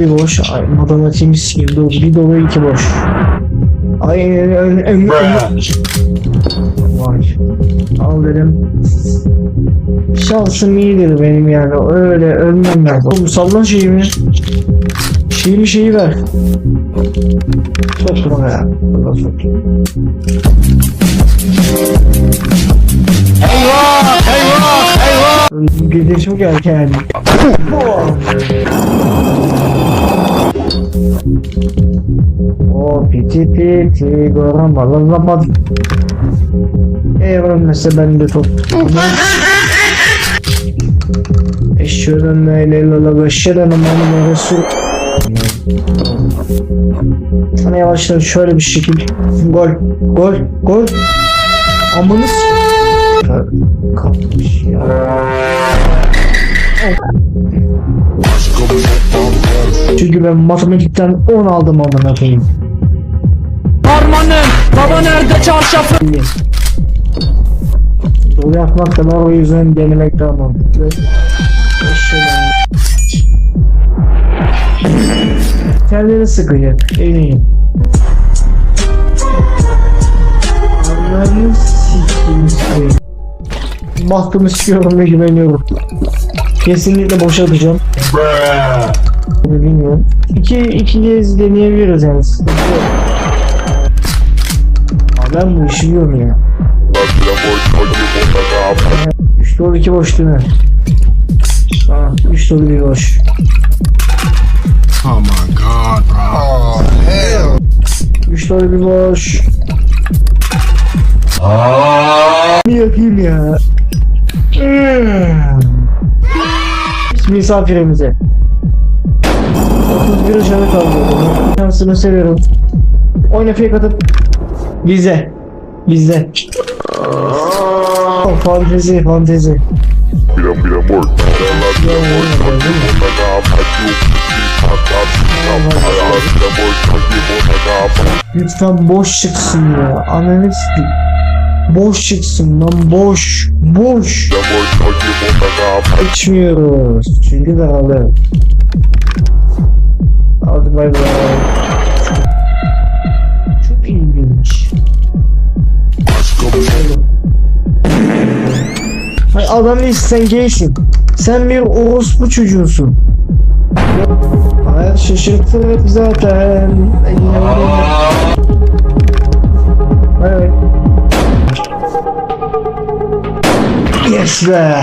Bir boş. Ay matematiğimi. Dur bir dolu iki boş. Ay en en en Vay. Al dedim. Şansım iyidir benim yani. Öyle ölmem ben. Oğlum sallan şeyimi. Şeyimi şeyi ver. Sok bana ya. Bana sok. Eyvah! Eyvah! Eyvah! Gece çok erken. O piti piti goramalı zaman. Eğer ölmese ben de çok. Eşhedü en la ilahe ve eşhedü enne Muhammeden Resul. Sana yavaştan şöyle bir şekil. Gol. Gol. Gol. Amanız. Kapmış ya. Çünkü ben matematikten 10 aldım amına koyayım. Harmanım baba nerede çarşafı Dolu yapmak da var o yüzden denemek daha mantıklı. Telleri sıkacak. Eminim. Anlarını sikeyim sikeyim. Bahtımı sikiyorum ve güveniyorum. Kesinlikle boşa atacağım. Bilmiyorum. İki, iki kez deneyebiliriz yani. Sıkıntı yok. Ben bu işi biliyorum ya. Üç dolu iki boş değil mi? Tamam. Üç dolu bir boş. Oh my god, bro. Üç dolu bir boş. Bir yapayım ya. Hmm. Misafirimize. 31 canı kaldı. Şansını seviyorum. Oyna fake atıp bize. Bize. Oh, fantezi fantezi. Mira, mira, amor. Ya, oyna, değil mi? Lütfen boş çıksın ya. Ananı sikeyim. Boş çıksın lan boş. Boş. İçmiyoruz. Çünkü daralı. Hadi bay bay. Çok, ilginç. Hay adam değil sen gaysin. Sen bir orospu çocuğusun. Hayat şaşırttı hep zaten. Evet. Yes be.